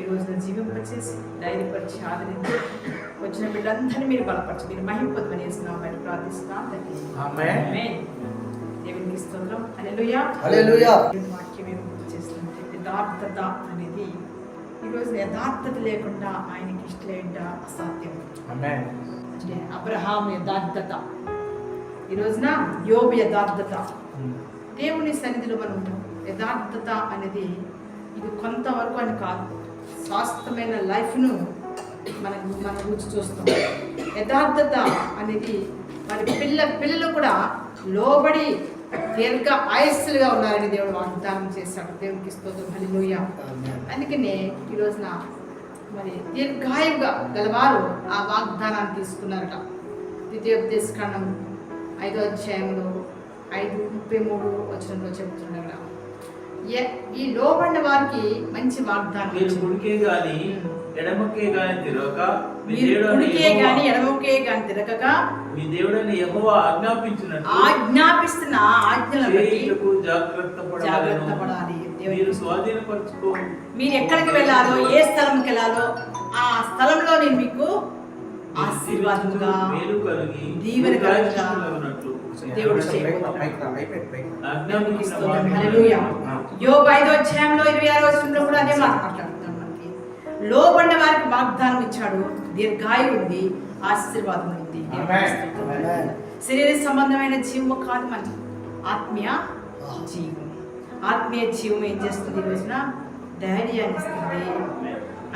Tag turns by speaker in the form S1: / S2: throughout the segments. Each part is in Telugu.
S1: ఈ రోజున జీవింపచేసి ధైర్యపరిచి ఆదరించి వచ్చిన బిడ్డలందరినీ మీరు బలపరచి మీరు మహింపొద్దుమని వేస్తున్నాం బయట ప్రార్థిస్తున్నాం. దేవునికి స్తోత్రం. వాక్యం ఏమి చేస్తుంటే యథార్థత అనేది ఈరోజు యథార్థత లేకుండా ఆయనకి ఇష్టలేంట అసాధ్యం. అంటే అబ్రహాం యథార్థత. ఈ రోజున యోబు యథార్థత. దేవుని సన్నిధిలో మనం యథార్థత అనేది ఇది కొంతవరకు అని కాదు. శాశ్వతమైన లైఫ్ను మనం మనం రుచి చూస్తాం. యథార్థత అనేది మరి పిల్ల పిల్లలు కూడా లోబడి దీర్ఘ ఆయస్సులుగా ఉన్నారని దేవుడు వాగ్దానం చేశాడు. దేవునికి స్తోత్రం. హల్లెలూయా.
S2: ఆమేన్.
S1: అందుకనే ఈ రోజున మరి దీర్ఘాయుగా గలవారు ఆ వాగ్దానాన్ని తీసుకున్నారట. ద్వితీయోపదేశకాండం ఐదో అధ్యాయంలో ఐదు ముప్పై మూడు చెబుతుండగా ఎ- ఈ లోబడిన వారికి మంచి వాగ్దానం
S3: మీరు. కుడికే గాని ఎడమకే గాని తిరగక
S1: కుడికే గాని ఎడమకే గాని తిరగక
S3: మీ దేవుడైన యెహోవా ఆజ్ఞాపించినట్టు
S1: ఆజ్ఞాపిస్తున్న ఆజ్ఞలను బట్టి
S3: జాగ్రత్త పడాలి మీరు
S1: దేవుని
S3: స్వాధీనపరచుకో.
S1: మీరు ఎక్కడికి వెళ్ళాలో ఏ స్థలంకి వెళ్ళాలో ఆ స్థలంలో నేను మీకు ఆశీర్వాదముగా
S3: మేలు కలిగి
S1: దీవెనకరంగా
S3: ఉన్నట్లు.
S1: ఐదో అధ్యాయంలో ఇరవై ఆరో వచనంలో కూడా అదే మాట మాట్లాడుతున్నాం మనకి. లోబడిన వారికి వాగ్దానం ఇచ్చాడు. దీర్ఘాయు ఉంది ఆశీర్వాదం ఉంది. శరీర సంబంధమైన జీవము కాదు మనకి ఆత్మీయ జీవం ఆత్మీయ జీవం ఏం చేస్తుంది రోజున? ధైర్యాన్ని ఇస్తుంది.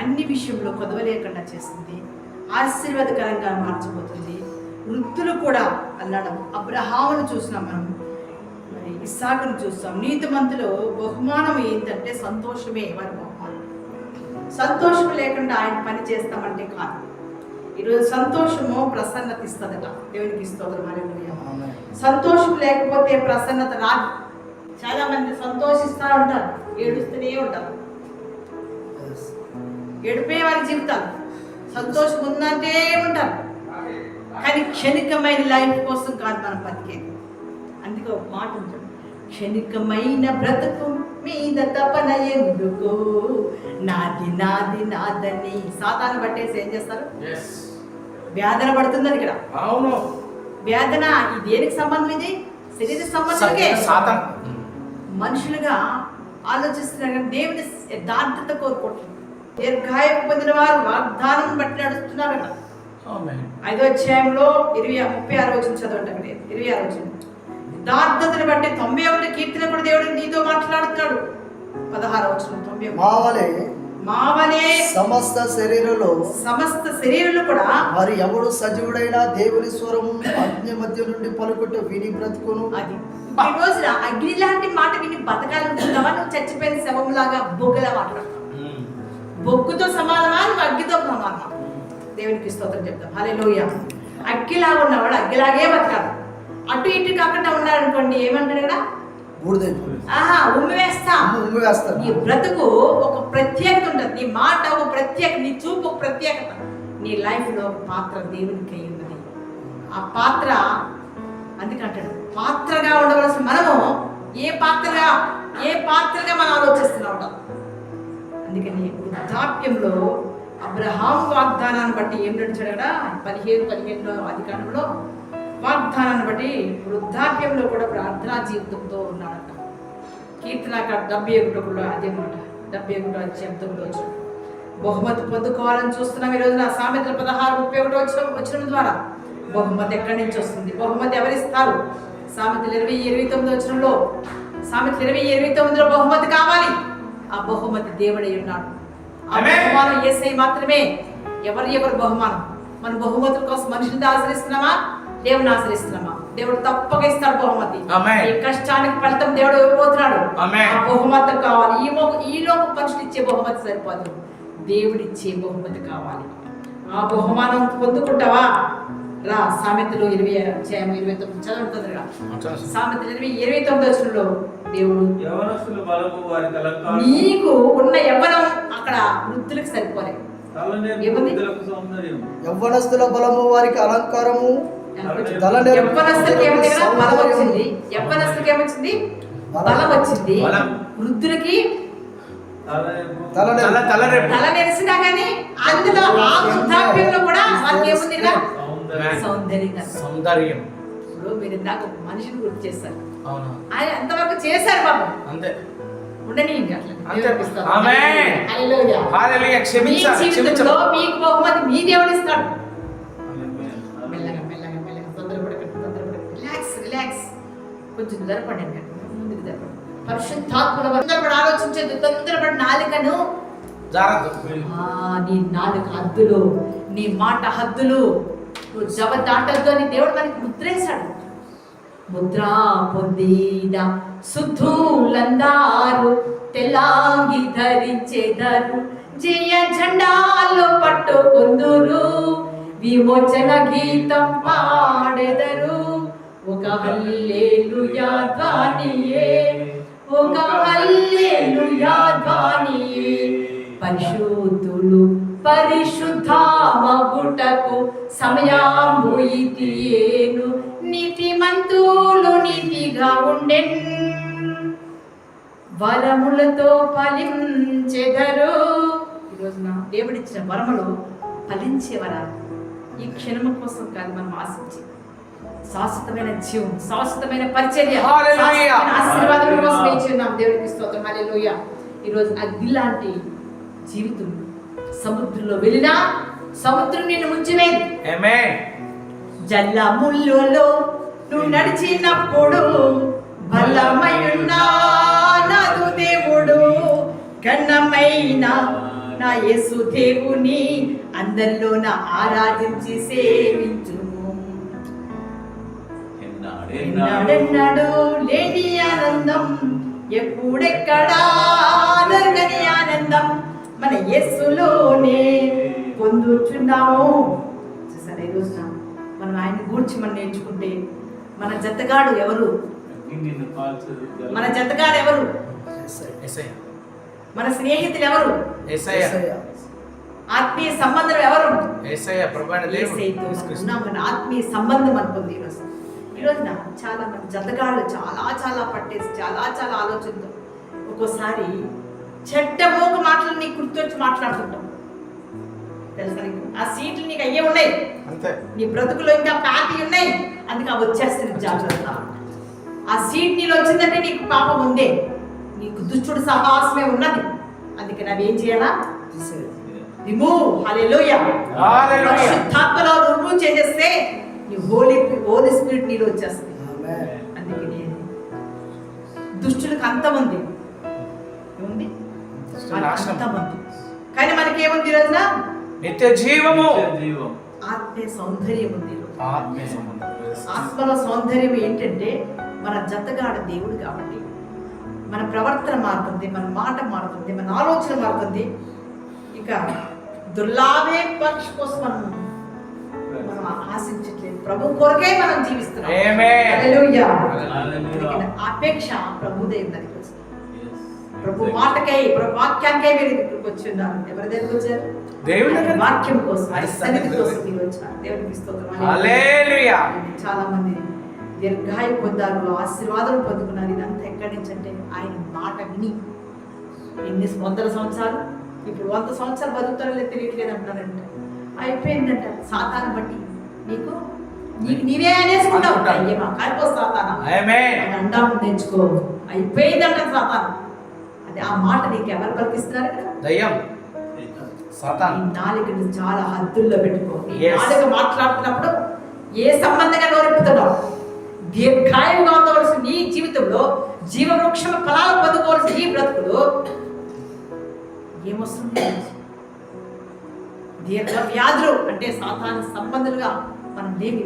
S1: అన్ని విషయంలో కొదవలేకుండా చేస్తుంది. ఆశీర్వాదకరంగా మార్చబోతుంది. వృత్తులు కూడా అన్నాడు అబ్రహామును చూసినాం మనం. మరి ఇస్సాకును చూస్తాం. నీతిమంతులు బహుమానం ఏంటంటే సంతోషమే వారి బహుమానం. సంతోషం లేకుండా ఆయన పని చేస్తామంటే కాదు. ఈరోజు సంతోషము ప్రసన్నత ఇస్తుందట దేవునికి హల్లెలూయా.
S2: ఆమేన్.
S1: సంతోషం లేకపోతే ప్రసన్నత రాదు. చాలా మంది సంతోషిస్తూ ఉంటారు. ఏడుస్తూనే ఉంటారు.
S2: Yes.
S1: ఏడిపే వారి జీవితాలు. సంతోషం ఉందంటే ఉంటారు. కానీ క్షణికమైన లైఫ్ కోసం కాదు మనం బతికేది. అందుకే ఒక మాట ఉంటుంది. క్షణికమైన బ్రతుకు మీద తపన ఎందుకు? నాది నాది నాదని. సాతాను పట్టేసి ఏం చేస్తారు. వేదన పడుతుంది అది ఇక్కడ.
S2: అవును.
S1: వేదన ఈ దేనికి సంబంధం ఇది? శరీర
S2: సాతాన్.
S1: మనుషులుగా ఆలోచిస్తున్నారు కానీ దేవుని యథార్థత కోరుకుంటున్నారు. దీర్ఘాయం పొందిన వారు వాగ్దానం బట్టి నడుస్తున్నారట
S2: ఆమేన్.
S1: ఐదో అధ్యాయంలో ఇరవై ముప్పై ఆరు వచ్చిన చదవండి అక్కడ ఇరవై ఆరు వచ్చిన యథార్థతను బట్టి తొంభై ఒకటి కీర్తన కూడా దేవుడు నీతో మాట్లాడుతున్నాడు. పదహారు వచ్చిన తొంభై.
S4: మావలే
S1: మావలే
S4: సమస్త శరీరంలో
S1: సమస్త శరీరులు కూడా
S4: మరి ఎవడు సజీవుడైన దేవుని స్వరము అగ్ని మధ్య నుండి పలుకుట విని బ్రతుకును?
S1: అది. ఈ రోజున అగ్ని లాంటి మాట విని బతకాలనుకుంటావా నువ్వు చచ్చిపోయిన శవంలాగా బొగ్గులా మాట్లాడతావు
S2: ఉమ్.
S1: బొగ్గుతో సమానమా? నువ్వు అగ్గితో సమానమా? దేవునికి స్తోత్రం చెప్తాం. హల్లెలూయ. అగ్గిలాగా ఉన్నవాడు అగ్గిలాగే బతకాలి. అటు ఇటు కాకుండా ఉన్నారనుకోండి ఏమంటాడు కదా ఆహా ఉమ్మి వేస్తా.
S4: ఉమ్మి
S1: నీ బ్రతుకు ఒక ప్రత్యేకత ఉంటుంది. నీ మాట ఒక ప్రత్యేక నీ చూపు ఒక ప్రత్యేకత. నీ లైఫ్లో పాత్ర దేవునికి అయి ఉన్నది. ఆ పాత్ర అందుకంటాడు. పాత్రగా ఉండవలసిన మనము ఏ పాత్రగా ఏ పాత్రగా మనం ఆలోచిస్తున్నాం అందుకని వృద్ధాప్యంలో అబ్రహాం వాగ్దానాన్ని బట్టి ఏం నడిచాడు కదా పదిహేను పదిహేనులో అధికారంలో వాగ్దానాన్ని బట్టి వృద్ధాప్యంలో కూడా ప్రార్థనా జీవితంతో ఉన్నాడట. కీర్తన డెబ్బై ఒకటి కూడా అదే మాట. డెబ్బై ఒకటో అధ్యాయం వచ్చిన బహుమతి పొందుకోవాలని చూస్తున్నాం ఈ రోజున. సామెతలు పదహారు ముప్పై ఒకటి వచ్చిన వచ్చిన ద్వారా బహుమతి ఎక్కడి నుంచి వస్తుంది? బహుమతి ఎవరిస్తారు సామెతలు ఇరవై ఇరవై తొమ్మిది వచ్చినంలో సామెతలు ఇరవై ఇరవై తొమ్మిదిలో బహుమతి కావాలి. ఆ బహుమతి దేవుడై ఉన్నాడు. ఆ. బహుమానం ఏసై మాత్రమే. ఎవరి ఎవరి బహుమానం? మన బహుమతుల కోసం మనుషుల్ని ఆశ్రయిస్తున్నామా? దేవుని ఆశ్రయిస్తున్నామా? దేవుడు తప్పక ఇస్తాడు బహుమతి. ఈ కష్టానికి ఫలితం దేవుడు ఇవ్వబోతున్నాడు. ఆ బహుమతి కావాలి. ఈ మొ- ఈ లోక మనుషులు ఇచ్చే బహుమతి సరిపోదు. దేవుడిచ్చే బహుమతి కావాలి. ఆ బహుమానం పొందుకుంటావా? రా సామెతలు ఇరవై ఇరవై తొమ్మిది చదువుతుందిగా సామెతలు ఇరవై ఇరవై తొమ్మిది వచ్చినలో దేవుడు.
S3: యవనస్తుల బలము
S1: నీకు ఉన్న యవ్వనం అక్కడ వృద్ధులకు సరిపోలేదు.
S4: యవ్వనస్తుల బలము వారికి అలంకారము.
S1: యవ్వనస్తులకి? బలం వచ్చింది. యవ్వనస్తులకి ఏమొచ్చింది బలం. వచ్చింది.
S2: బలం.
S1: వృద్ధులకి.
S2: తల
S1: నెరిసినా కానీ అందులో ఆ వృద్ధాప్యంలో కూడా ఏముంది
S3: సౌందర్యం.
S1: ఇప్పుడు మీరు ఇందాక ఒక మనిషిని గుర్తు చేస్తారు
S2: అవును.
S1: ఆయన ఎంతవరకు చేశారు బాబు
S2: అంతే.
S1: ఉండని జీవితంలో మీకు బహుమతి మీ దేవుడు ఇస్తాడు.
S3: హల్లెలూయా.
S1: మెల్లగా మెల్లగా మెల్లగా తొందరపడకండి తొందరపడకండి. Relax relax. కొంచెం జరపండి ముందుకు జరపండి పరిశుద్ధాత్మల తొందరపడి ఆలోచించదు తొందరపడి నాలుకను
S2: జాగ్రత్త.
S1: ఆ, నీ నాలుక హద్దులు నీ మాట హద్దులు. నువ్వు జవ దాటద్దు అని దేవుడు మనకి ముద్రేశాడు. ముద్ర పొందిన శుద్ధులందారు తెల్లాంగి ధరించేదరు. జయ జెండాలు పట్టుకుందురు. విమోచన గీతం పాడెదరు. ఒక హల్లేలుయా ధ్వనియే. ఒక పరిశుద్ధమగుటకు సమయాము ఇదియేను నీతిమంతులు నీతిగా ఉండెన్. వరములతో ఫలించెదరు. ఈరోజు నా దేవుడిచ్చిన వరములు ఫలించే వరాలు ఈ క్షణము కోసం కాదు మనం ఆశించి. శాశ్వతమైన జీవం శాశ్వతమైన పరిచర్య ఆశీర్వాదం కోసం ఇచ్చున్నాం దేవుడికి స్తోత్రం. హల్లెలూయా ఈరోజు అగ్ని లాంటి జీవితం సముద్రంలో వెళ్ళినా సముద్రం నిన్ను ముంచివేది జల్ల ముళ్ళులో నువ్వు నడిచినప్పుడు బలమైనాదు దేవుడు కన్నమైన నా యేసు దేవుని అందరిలో నా ఆరాధించి
S3: ఎన్నాడు.
S1: ఎన్నాడెన్నాడు? లేని ఆనందం ఎప్పుడెక్కడా దొరకని ఆనందం మన యేసులోనే. పొందుచున్నాము. చూసారా ఈ రోజున మనం ఆయన గూర్చి మనం నేర్చుకుంటే మన జతగాడు ఎవరు. మన జతగాడు ఎవరు?
S2: యేసయ్య
S1: మన స్నేహితులు ఎవరు. ఆత్మీయ సంబంధం ఎవరు? మనం ఆత్మీయ సంబంధం అనుకుంది ఈరోజు ఈ రోజున చాలా మంది జతగాళ్ళు చాలా చాలా పట్టేసి చాలా చాలా ఆలోచనతో ఒక్కోసారి చెడ్డ మోక మాటలు నీకు గుర్తొచ్చి మాట్లాడుతుంటాం. తెలుసా ఆ సీట్లు నీకు అయ్యే ఉన్నాయి. నీ బ్రతుకులో ఇంకా ప్యాకి ఉన్నాయి. అందుకే అవి వచ్చేస్తుంది జాగ్రత్త. ఆ సీట్ నీలో వచ్చిందంటే నీకు పాపం ఉందే నీకు దుష్టుడు సహాసమే ఉన్నది. అందుకే ఏం చేయాలా?
S4: తీసేయ్.
S1: Remove hallelujah
S2: hallelujah.
S1: పరిశుద్ధాత్మలో రిమూవ్ చేసేస్తే నీ హోలీ హోలీ స్పిరిట్ నీలో వచ్చేస్తుంది. అందుకే నేను దుష్టులకు అంతం ఉంది. అంతం కానీ మనకి ఏముంది ఈ రోజున?
S2: నిత్య జీవము.
S1: ఆత్మీయ సౌందర్యం ఉంది.
S2: ఆత్మీయ
S1: ఆత్మలో సౌందర్యం ఏంటంటే మన జతగాడ దేవుడు కాబట్టి మన ప్రవర్తన మారుతుంది మన మాట మారుతుంది మన ఆలోచన మారుతుంది ఇక దుర్లాభే పక్ష కోసం మనం మనం ఆశించట్లేదు ప్రభు కొరకే మనం జీవిస్తున్నాం
S2: ఆమేన్.
S1: హల్లెలూయా.
S3: హల్లెలూయా.
S1: అందుకని అపేక్ష ప్రభుదే ఉందని
S3: Yes.
S1: ప్రభు మాటకై ప్రభు వాక్యానికై మీరు ఇక్కడికి వచ్చి ఉన్నారు ఎవరి దగ్గరికి వచ్చారు?
S2: దేవుని దగ్గర
S1: వాక్యం కోసం సన్నిధి కోసం మీరు వచ్చారు దేవునికి స్తోత్రం.
S2: హల్లెలూయా.
S1: చాలా మంది దీర్ఘాయు పొందారు ఆశీర్వాదం పొందుకున్నారు. ఇదంతా ఎక్కడి నుంచి అంటే ఆయన మాట విని ఎన్ని వందల సంవత్సరాలు? ఇప్పుడు వంద సంవత్సరాలు బతుకుతారో లేదు తెలియట్లేదు అంటున్నారంట. అయిపోయిందంట. సాతాను బట్టి నీకు నీకు నీవే అనేసుకుంటావు. అయ్యే మా సాతానా. ఆయన అండం తెచ్చుకో అయిపోయిందంట సాతాను. ఆ మాట నీకు ఎవరు పలికిస్తున్నారు
S2: దయ్యం. సాతాన్.
S1: నాలుకని చాలా హద్దుల్లో పెట్టుకో. నాలుక మాట్లాడుతున్నప్పుడు ఏ సంబంధంగా నోరెప్పుతున్నావు దీర్ఘాయుగా ఉండవలసిన నీ జీవితంలో జీవవృక్షం ఫలాలు పొందుకోవాల్సిన నీ బ్రతుకులు ఏమొస్తుంది? దీర్ఘ వ్యాధులు అంటే సాతాన సంబంధులుగా మనం లేమి.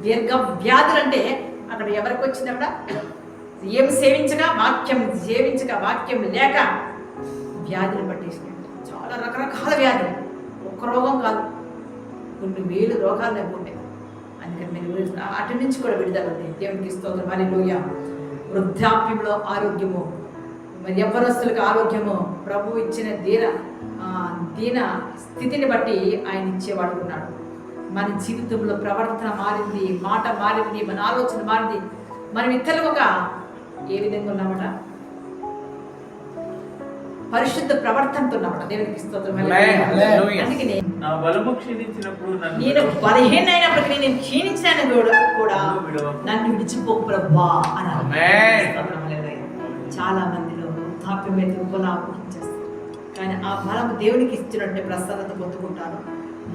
S1: దీర్ఘ వ్యాధులు అంటే అక్కడ ఎవరికి వచ్చింది అక్కడ? ఏం సేవించగా వాక్యం సేవించగా వాక్యం లేక వ్యాధిని పట్టేసినట్టు చాలా రకరకాల వ్యాధులు. ఒక్క రోగం కాదు. కొన్ని వేలు రోగాలు లేకుంటాయి అందుకని మీరు అటు నుంచి కూడా విడుదల ఉంది. దేవునికి స్తోత్రం. మరి వృద్ధాప్యంలో ఆరోగ్యము. మరి యవ్వనస్తులకు ఆరోగ్యము. ప్రభు ఇచ్చిన దీన దీన స్థితిని బట్టి ఆయన ఇచ్చేవాడు ఉన్నాడు. మన జీవితంలో ప్రవర్తన మారింది మాట మారింది మన ఆలోచన మారింది. మనం ఇతరులు ఒక ఏ విధంగా ఉన్నామట? పరిశుద్ధ ప్రవర్తనతో ఉన్నప్పుడు దేవునికి స్తోత్రం. నేను
S3: నా బలము క్షీణించినప్పుడు నన్ను
S1: నేను క్షీణించాను కూడా కూడా
S3: నన్ను
S1: విడిచిపో ప్రభా హల్లెలూయా. చాలా మందిలో మీద ఇంకోలా ఊహించేస్తారు కానీ ఆ బలం దేవునికి ఇచ్చినట్టే ప్రసన్నత పొందుకుంటారు.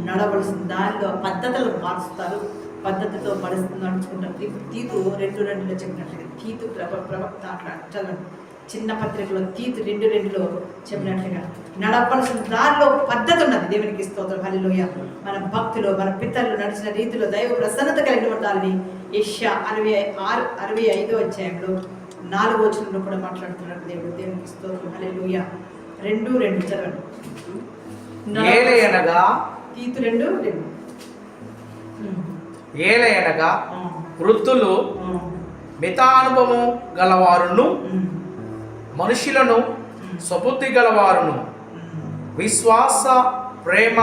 S1: నడవలసిన దారిలో పద్ధతులను మారుస్తారు పద్ధతితో పడుస్తూ నడుచుకుంటారు తీ- తీతు రెండు రెండులో చెప్పినట్లుగా తీతు ప్రభ ప్రవక్త అట్లా చదవండి. చిన్న పత్రికలో తీతు రెండు రెండులో చెప్పినట్లుగా నడవలసిన దారిలో పద్ధతి ఉన్నది. దేవునికి స్తోత్రం. హలిలోయ మన భక్తులు మన పితరులు నడిచిన రీతిలో దైవ ప్రసన్నత కలిగిన ఉండాలని యష్యా అరవై ఆరు అరవై ఐదో అధ్యాయంలో నాలుగో వచనంలో కూడా మాట్లాడుతున్నాడు దేవుడు. దేవునికి స్తోత్రం. హలిలోయ రెండు రెండు చదవండి. తీతు రెండు రెండు.
S2: ఏలయనగా. వృద్ధులు. మితానుభవం గలవారును. మనుషులను సుబుద్ధి గలవారును. విశ్వాస ప్రేమ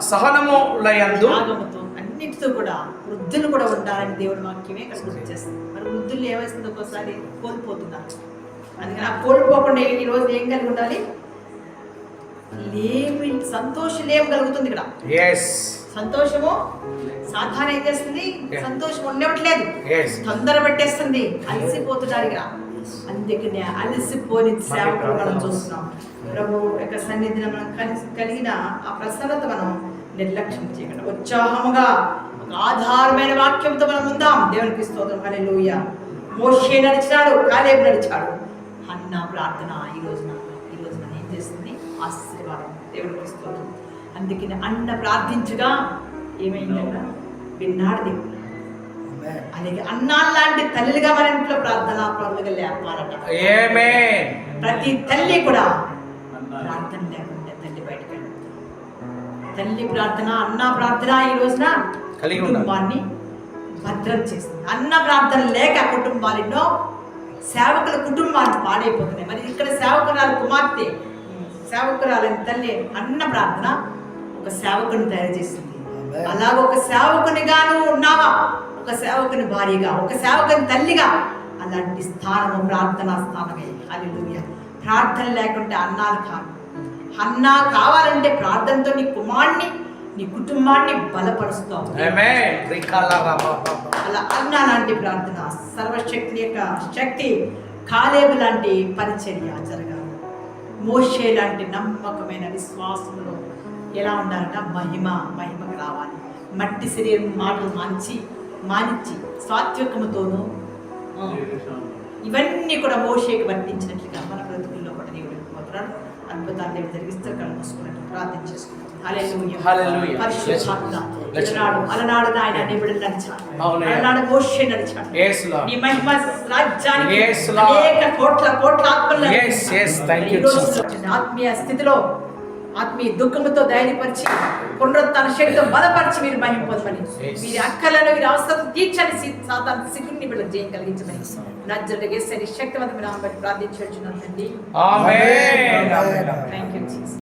S2: సహనములయందు
S1: అన్నిటితో కూడా వృద్ధులు కూడా ఉండాలని దేవుడి వాక్యమే ఇక్కడ గుర్తు చేస్తుంది మరి వృద్ధులు ఏమైస్తుంది ఒక్కోసారి కోల్పోతున్నారు అందుకని ఆ కోల్పోకుండా ఈ రోజు ఏం కలిగి ఉండాలి లేమి సంతోషం లేమి కలుగుతుంది ఇక్కడ.
S2: ఎస్
S1: సంతోషము సాధారణ ఏం చేస్తుంది. సంతోషం ఉండవట్లేదు. తొందర పెట్టేస్తుంది. అలసిపోతున్నారు ఇక అందుకనే అలసిపోని సేవకులు మనం చూస్తున్నాం. ప్రభు యొక్క సన్నిధిని మనం కలిసి కలిగిన ఆ ప్రసన్నత మనం నిర్లక్ష్యం చేయకుండా ఉత్సాహముగా ఒక ఆధారమైన వాక్యంతో మనం ఉందాం. దేవునికి స్తోత్రం. హల్లెలూయ మోషే నడిచాడు కాలేబు నడిచాడు. అన్న ప్రార్థన ఈ రోజున ఈ రోజున ఏం చేస్తుంది? ఆశీర్వాదం దేవునికి స్తోత్రం. అందుకని అన్న ప్రార్థించగా ఏమైందన్న విన్నాడు దేవుడు. అలాగే అన్నాళ్ళ లాంటి తల్లిగా మన ఇంట్లో ప్రార్థన పనులుగా
S2: ఆమేన్
S1: ప్రతి తల్లి కూడా. ప్రార్థన లేకుంటే తల్లి బయటకు తల్లి ప్రార్థన అన్న ప్రార్థన ఈ రోజున. కుటుంబాన్ని భద్రం చేస్తుంది. అన్న ప్రార్థన లేక కుటుంబాలలో సేవకుల కుటుంబాన్ని పాడైపోతున్నాయి. మరి ఇక్కడ సేవకురాలు కుమార్తె సేవకురాలని తల్లి అన్న ప్రార్థన ఒక సేవకుని తయారు చేసింది. అలాగ ఒక సేవకునిగా నువ్వు ఉన్నావా? ఒక సేవకుని భార్యగా ఒక సేవకుని తల్లిగా అలాంటి స్థానము ప్రార్థనా స్థానమే. హల్లెలూయా. ప్రార్థన లేకుంటే అన్నాలు కాదు. అన్నా కావాలంటే ప్రార్థనతో నీ కుమారుని నీ కుటుంబాన్ని బలపరుస్తావు. అలా అన్నా లాంటి ప్రార్థన సర్వశక్తి యొక్క శక్తి కాలేబు లాంటి పరిచర్య జరగాలి. మోషే లాంటి నమ్మకమైన విశ్వాసంలో ఎలా ఉండాలంట మహిమ మహిమకు రావాలి మట్టి శరీరం మాటలు మాంచి మానిచ్చి సాత్వికముతోనూ ఇవన్నీ కూడా మోషేకి వర్తించినట్లుగా మన బ్రతుకుల్లో కూడా దేవుడు అద్భుతాలు దేవుడు జరిగిస్తే కళ్ళు మూసుకున్నట్టు ప్రార్థన చేసుకుంటాం అలనాడు నిబిడలు నడిచాడు మోషే నడిచాడు. నీ మహిమ రాజ్యానికి. అనేక కోట్ల కోట్ల ఆత్మీయ స్థితిలో ఆత్మీయ దుఃఖముతో ధైర్యపరిచి పునరుత్న శక్తితో బలపరిచి మీరు మహిమ పొందమని. వీరి అక్కలను వీరి అవసరం తీర్చని సి- సాతాను సిగ్గుని బిడ్డ జయం కలిగించమని. గేసరి శక్తివంతమైన
S4: Amen.
S1: Thank you